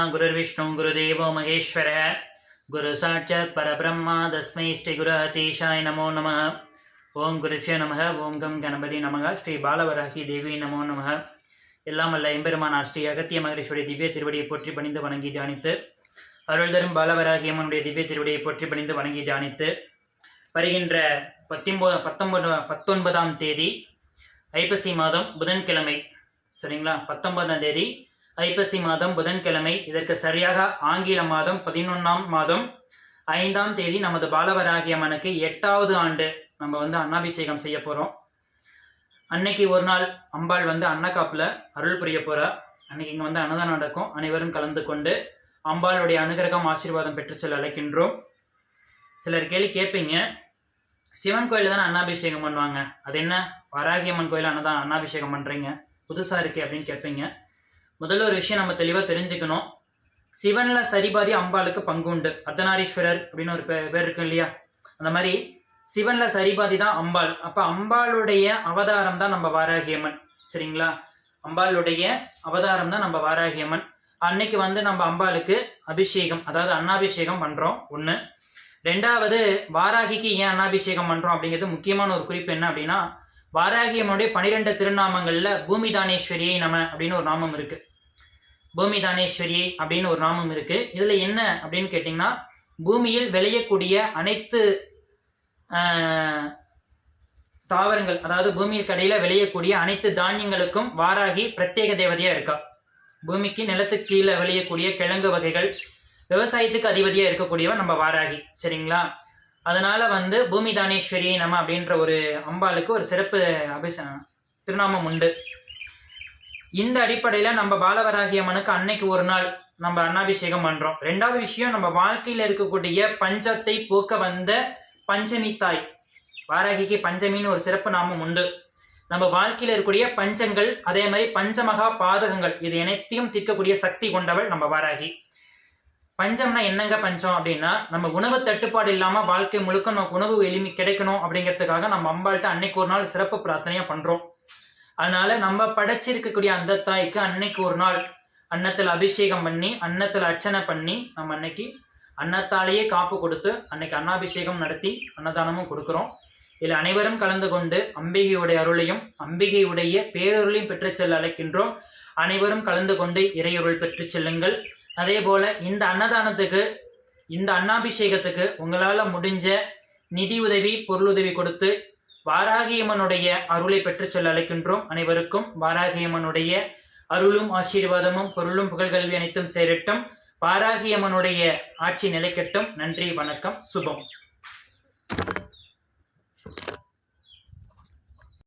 गुरुर्विष्णु गुरुदेवो महेश्वरः गुरुसाक्षात् परब्रह्मा तस्मै श्रीगुरहतीशाय नमो नमः ஓம் குருஷே நமக ஓம் கம் கணபதி நமக ஸ்ரீ பாலவராகி தேவி நமோ நமக எல்லாம் அல்ல எம்பெருமானார் ஸ்ரீ அகத்திய மகரேஸ்வரி திவ்ய திருவடியை போற்றி பணிந்து வணங்கி தியானித்து அருள் தரும் பாலவராகி அம்மனுடைய திவ்ய திருவடியை போற்றி பணிந்து வணங்கி தியானித்து வருகின்ற பத்தொன்பது பத்தொன்பது பத்தொன்பதாம் தேதி ஐப்பசி மாதம் புதன்கிழமை சரிங்களா பத்தொன்பதாம் தேதி ஐப்பசி மாதம் புதன்கிழமை. இதற்கு சரியாக ஆங்கில மாதம் பதினொன்றாம் மாதம். ஐந்தாம் தேதி நமது பாலவராகி அம்மனுக்கு எட்டாவது ஆண்டு நம்ம வந்து அன்னாபிஷேகம் செய்ய போகிறோம் அன்னைக்கு ஒரு நாள் அம்பாள் வந்து அன்னக்காப்பில் அருள் புரிய போகிறா அன்னைக்கு இங்கே வந்து அன்னதானம் நடக்கும். அனைவரும் கலந்து கொண்டு அம்பாளுடைய அனுகிரகம் ஆசீர்வாதம் பெற்று செல்ல அழைக்கின்றோம். சிலர் கேள்வி கேட்பீங்க சிவன் கோயில் தானே அன்னாபிஷேகம் பண்ணுவாங்க? அது என்ன? வராகியம்மன் கோயில் அன்னதான் அன்னாபிஷேகம் பண்ணுறீங்க புதுசாக இருக்கே அப்படின்னு கேட்பீங்க. முதல்ல ஒரு விஷயம் நம்ம தெளிவாக தெரிஞ்சுக்கணும். சிவனில் சரிபாதி அம்பாளுக்கு பங்கு உண்டு அர்த்தநாரீஸ்வரர் அப்படின்னு ஒரு பே- பேர் இருக்கு இல்லையா? அந்த மாதிரி சிவனில் சரிபாதி தான் அம்பாள். அப்போ அம்பாளுடைய அவதாரம் தான் நம்ம வாராகியம்மன். சரிங்களா? அம்பாளுடைய அவதாரம் தான் நம்ம வாராகியம்மன். அன்னைக்கு வந்து நம்ம அம்பாளுக்கு அபிஷேகம் அதாவது அன்னாபிஷேகம் பண்ணுறோம் ஒன்று ரெண்டாவது வாராகிக்கு ஏன் அன்னாபிஷேகம் பண்ணுறோம் அப்படிங்கிறது முக்கியமான ஒரு குறிப்பு என்ன அப்படின்னா வாராகியம்மனுடைய பனிரெண்டு திருநாமங்களில் பூமி தானேஸ்வரியை நம அப்படின்னு ஒரு நாமம் இருக்கு. பூமி தானேஸ்வரியை அப்படின்னு ஒரு நாமம் இருக்கு. இதில் என்ன அப்படின்னு கேட்டிங்கன்னா பூமியில் விளையக்கூடிய அனைத்து தாவரங்கள் அதாவது பூமியில் கடையில் விளையக்கூடிய அனைத்து தானியங்களுக்கும் வாராகி பிரத்யேக தேவதையாக இருக்கா? பூமிக்கு நிலத்துக்கு கீழே விளையக்கூடிய கிழங்கு வகைகள் விவசாயத்துக்கு அதிபதியாக இருக்கக்கூடியவன் நம்ம வாராகி. சரிங்களா? அதனால வந்து பூமி தானேஸ்வரி நம்ம அப்படின்ற ஒரு அம்பாளுக்கு ஒரு சிறப்பு அபிஷ திருநாமம் உண்டு. இந்த அடிப்படையில் நம்ம பாலவராகி அம்மனுக்கு அன்னைக்கு ஒரு நாள் நம்ம அன்னாபிஷேகம் பண்ணுறோம் ரெண்டாவது விஷயம் நம்ம வாழ்க்கையில் இருக்கக்கூடிய பஞ்சத்தை போக்க வந்த பஞ்சமி தாய். வாராகிக்கு பஞ்சமின்னு ஒரு சிறப்பு நாமம் உண்டு. நம்ம வாழ்க்கையில் இருக்கக்கூடிய பஞ்சங்கள் அதே மாதிரி பஞ்சமகா பாதகங்கள் இது அனைத்தையும் தீர்க்கக்கூடிய சக்தி கொண்டவள் நம்ம வாராகி. பஞ்சம்னா என்னங்க பஞ்சம் அப்படின்னா நம்ம உணவு தட்டுப்பாடு இல்லாமல் வாழ்க்கை முழுக்க நமக்கு உணவு எளிமை கிடைக்கணும் அப்படிங்கிறதுக்காக நம்ம அம்பாள்கிட்ட அன்னைக்கு ஒரு நாள் சிறப்பு பிரார்த்தனையாக பண்ணுறோம் அதனால நம்ம படைச்சிருக்கக்கூடிய அந்த தாய்க்கு அன்னைக்கு ஒரு நாள் அன்னத்தில் அபிஷேகம் பண்ணி அன்னத்தில் அர்ச்சனை பண்ணி நம்ம அன்னைக்கு அன்னத்தாலேயே காப்பு கொடுத்து அன்னைக்கு அன்னாபிஷேகம் நடத்தி அன்னதானமும் கொடுக்குறோம். இதில் அனைவரும் கலந்து கொண்டு அம்பிகையுடைய அருளையும் அம்பிகையுடைய பேரருளையும் பெற்றுச் செல்ல அழைக்கின்றோம். அனைவரும் கலந்து கொண்டு இறையருள் பெற்றுச் செல்லுங்கள். அதே போல இந்த அன்னதானத்துக்கு இந்த அன்னாபிஷேகத்துக்கு உங்களால் முடிஞ்ச நிதி உதவி பொருளுதவி கொடுத்து வாராகியம்மனுடைய அருளை பெற்றுச் செல்ல அழைக்கின்றோம். அனைவருக்கும் வாராகியம்மனுடைய அருளும் ஆசீர்வாதமும் பொருளும் புகழ்கல்வி அனைத்தும் சேரட்டும். வாராகியம்மனுடைய ஆட்சி நிலைக்கட்டும். நன்றி வணக்கம் சுபம்.